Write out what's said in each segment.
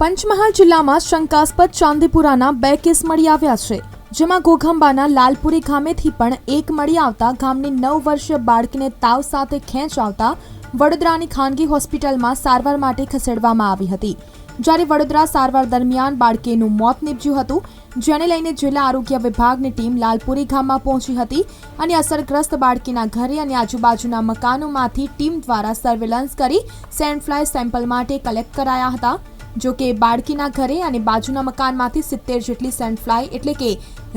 પંચમહાલ જિલ્લામાં શંકાસ્પદ ચાંદીપુરાના બે કેસ મળી આવ્યા છે, જેમાં ગોખંબાના લાલપુરી ગામેથી પણ એક મળી આવતા ગામની નવ વર્ષીય બાળકીને તાવ સાથે ખેંચ આવતા વડોદરાની ખાનગી હોસ્પિટલમાં સારવાર માટે ખસેડવામાં આવી હતી. જ્યારે વડોદરા સારવાર દરમિયાન બાળકીનું મોત નીપજ્યું હતું, જેને લઈને જિલ્લા આરોગ્ય વિભાગની ટીમ લાલપુરી ગામમાં પહોંચી હતી અને અસરગ્રસ્ત બાળકીના ઘરે અને આજુબાજુના મકાનોમાંથી ટીમ દ્વારા સર્વેલન્સ કરી સેન્ડફ્લાય સેમ્પલ માટે કલેક્ટ કરાયા હતા. જો કે બાળકીના ઘરે અને બાજુના મકાનમાંથી સિત્તેર જેટલી સેન્ડફ્લાય એટલે કે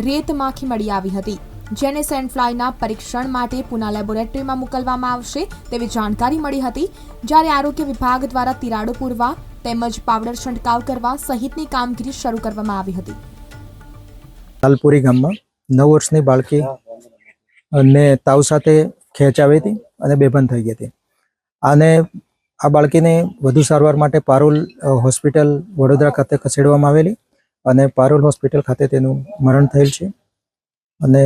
રેત માખી મળી આવી હતી, જેને સેન્ડફ્લાયના પરીક્ષણ માટે પુના લેબોરેટરીમાં મોકલવામાં આવશે તેવી જાણકારી મળી હતી. જ્યારે આરોગ્ય વિભાગ દ્વારા તિરાડો પૂરવા તેમજ પાવડર છંટકાવ કરવા સહિતની કામગીરી શરૂ કરવામાં આવી હતી. લાલપુરી ગામમાં નવ વર્ષની બાળકી ને તાવ સાથે ખેંચ આવી હતી અને બેભાન થઈ ગઈ હતી. અને આ બાળકીને વધુ સારવાર માટે પારોલ હોસ્પિટલ વડોદરા ખાતે ખસેડવામાં આવેલી અને પારોલ હોસ્પિટલ ખાતે તેનું મરણ થયેલ છે અને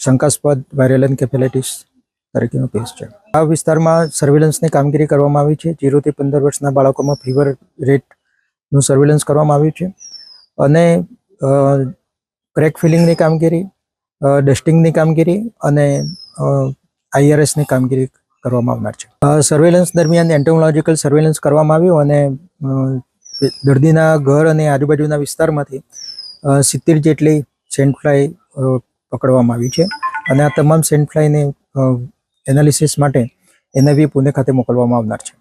શંકાસ્પદ વાયરલ એન્કેફેલાઇટિસ તરીકેનો કેસ છે. આ વિસ્તારમાં સર્વેલન્સની કામગીરી કરવામાં આવી છે. જીરોથી પંદર વર્ષના બાળકોમાં ફીવર રેટનું સર્વેલન્સ કરવામાં આવ્યું છે અને ક્રેક ફિલિંગની કામગીરી ડસ્ટિંગની કામગીરી અને આઈઆરએસની કામગીરી કરવામાં આવનાર છે. સર્વેલન્સ દરમિયાન એન્ટોમોલોજીકલ સર્વેલન્સ કરવામાં આવ્યું અને દર્દીના ઘર અને આજુબાજુના વિસ્તારમાંથી સિત્તેર જેટલી સેન્ટફ્લાય પકડવામાં આવી છે. અને આ તમામ સેન્ટફ્લાયને એનાલિસિસ માટે એનઆઈવી પુણે ખાતે મોકલવામાં આવનાર છે.